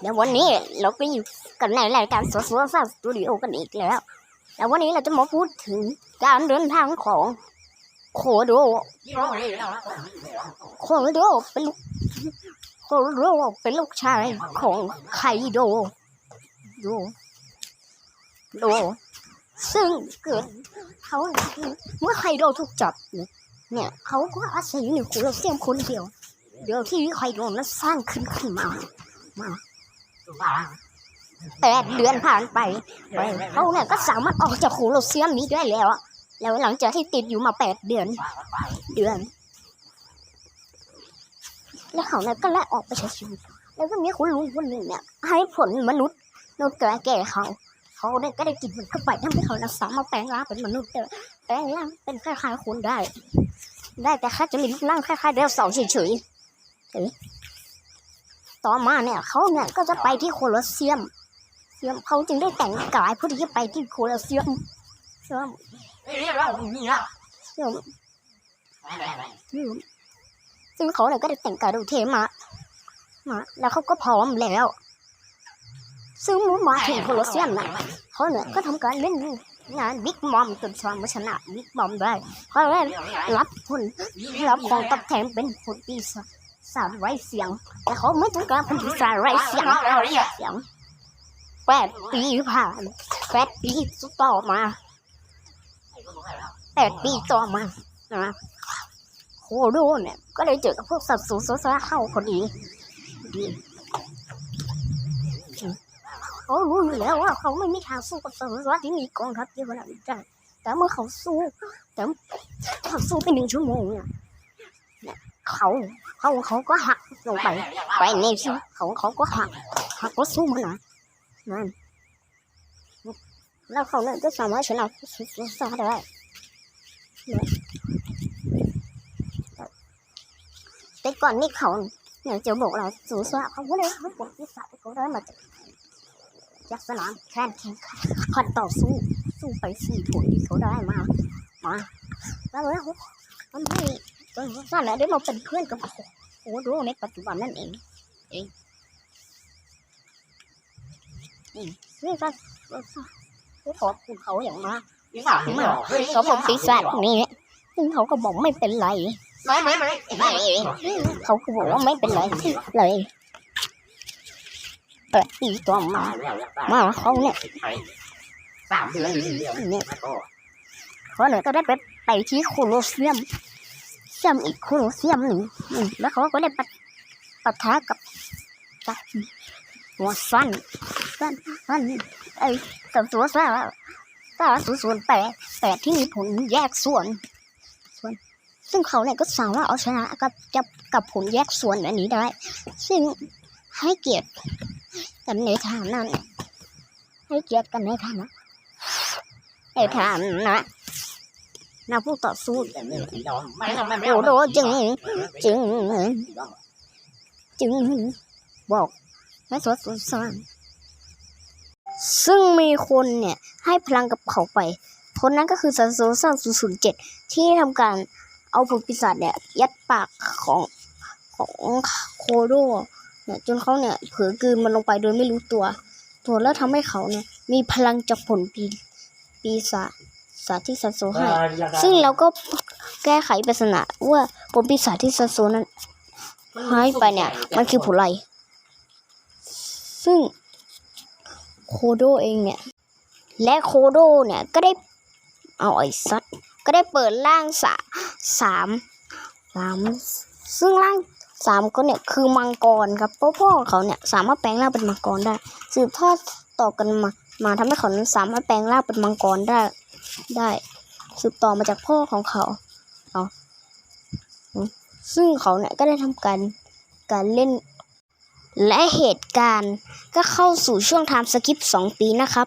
เดี๋ยววันนี้เราไปอยู่กันในรายการสวสวสสตูดิโอกันอีกแล้ว แล้ววันนี้เราจะมาพูดถึงการเดินทางของโคโดโคโดเป็นลูกโคโดเป็นลูกชายของไคโดโดโดซึ่งเกิดเขาเมื่อไคโดถูกจับเนี่ยเขาก็อาศัยอยู่ในโคโลเซียมคนเดียว เดียวที่ไคโดนั้นสร้างขึ้นขึ้นมามา แปดเดือนผ่านไปเขาเนี่ยก็สามารถออกจากโคโลเซียมนี้ได้แล้ว แล้วหลังจากที่ติดอยู่มาแปดเดือน เดือน แล้วเขาเนี่ยก็ไล่ออกไปใช้ชีวิตแล้วก็มีคุณลุงคนหนึ่งเนี่ย ให้ผลมนุษย์มนุษย์แก่แก่เขาเขาเนี่ยก็ได้กินมันเข้าไปทำให้เขาเนี่ยสามารถแปลงร่างเป็นมนุษย์ได้แปลงร่างเป็นคล้ายๆคนได้ ได้แต่แค่จะมีรูปร่างคล้ายๆเดลสาร์เฉยๆ ต่อมาเนี่ยเขาเนี่ยก็จะไปที่โคลอสเซียมเซียมเขาจึงได้แต่งกายเพื่อที่จะไปที่โคลอสเซียมเซียมเซียมเซียมซึ่งเขาเนี่ยก็ได้แต่งกายดูเท่มามาแล้วเขาก็พร้อมแล้ว ซึ่งเมื่อมาถึงโคลอสเซียมนะเขาเนี่ยก็ทำการเล่นงานบิ๊กมอมจนสามาชนะบิ๊กมอมได้เขาได้รับผลรับของตอบแทนเป็นผลปีศาจ สามไร้เสียง แต่เขาไม่ต้องการเป็นปีศาจไร้เสียงเสียงแปดปีผ่านแปดปีต่อมาแปดปีต่อมานะโคโดเนี่ย ก็เลยเจอกับพวกสัตว์สูงโซซาเข้าพอดีดีเขารู้อยู่แล้วว่าเขาไม่มีทางสู้กับสัตว์โซซาที่มีกองทัพเยอะขนาดนี้ได้แต่เมื่อเขาสู้แต่เขาสู้ไปหนึ่งชั่วโมงเนี่ย เขาเขาเขาก็หักลงไปไปในที่เขาเขาก็หักหักก็สู้มันนะนั่นแล้วเขาเนี่ยก็สามารถชนะสุดซาได้แต่ก่อนนี่เขาเนี่ยจะบอกเราสูซาเขาก็เลยเขาบอกวิสาเขาได้มาจากจากสนามแข่งขันต่อสู้สู้ไปสี่ผลที่เขาได้มามาแล้วแล้วทำให้จนซาเนี่ยได้มาเป็นเพื่อนกับโอ้โหในปัจจุบันนั่นเองนี่ก็ก็ขอบคุณเขาอย่างมากเขาบอกปีศาจนี่ซึ่งเขาก็บอกไม่เป็นไรไม่ไม่ไม่ไม่เขาก็บอกว่าไม่เป็นไรเลยแต่ปีต่อมามาเขาเนี่ยสามเดือนเนี่ยเขาเนี่ยก็ได้ไปไปที่โคลอสเซียมเซียมอีกโคลเซียมหนึ่งแล้วเขาก็ได้ปะปะทะกับกับหัวสันสันสันไอ้กับตัวสั้นตาสูส่วนแปดแปดที่มีผลแยกส่วนส่วน ซึ่งเขาเนี่ยก็สามารถเอาชนะกับกับกับผลแยกส่วนอันนี้ได้ ซึ่งให้เกียรติกันในฐานะให้เกียรติกันในฐานะในฐานะ นะผู้ต่อสู้โอ้โหจึงจึงจึงบอกให้สวดสวดสานซึ่งมีคนเนี่ยให้พลังกับเขาไปคนนั้นก็คือซันโซซันศูนย์เจ็ดที่ทำการเอาผลปีศาจเนี่ยยัดปากของของโคโดเนี่ยจนเขาเนี่ยเผลอกลืนมันลงไปโดยไม่รู้ตัว ตัวแล้วทำให้เขาเนี่ยมีพลังจากผลปีปีศาจ ศาสตร์ที่ซันโซให้ ซึ่งเราก็แก้ไขปริศนาว่าผลปีศาจที่ซันโซนั้นหายไปเนี่ย มันคือผลอะไรซึ่งโคโดเองเนี่ย และโคโดเนี่ยก็ได้เอาไอ้ซัดก็ได้เปิดร่างสาสามสามซึ่งร่างสามก็เนี่ยคือมังกรครับเพราะพ่อเขาเนี่ยสามารถแปลงร่างเป็นมังกรได้ สืบทอดต่อกันมา มาทำให้เขานั้นสามารถแปลงร่างเป็นมังกรได้ ได้สืบต่อมาจากพ่อของเขาเอาอืมซึ่งเขาเนี่ยก็ได้ทำการการเล่น และเหตุการณ์ก็เข้าสู่ช่วงไทม์สกิปสองปีนะครับ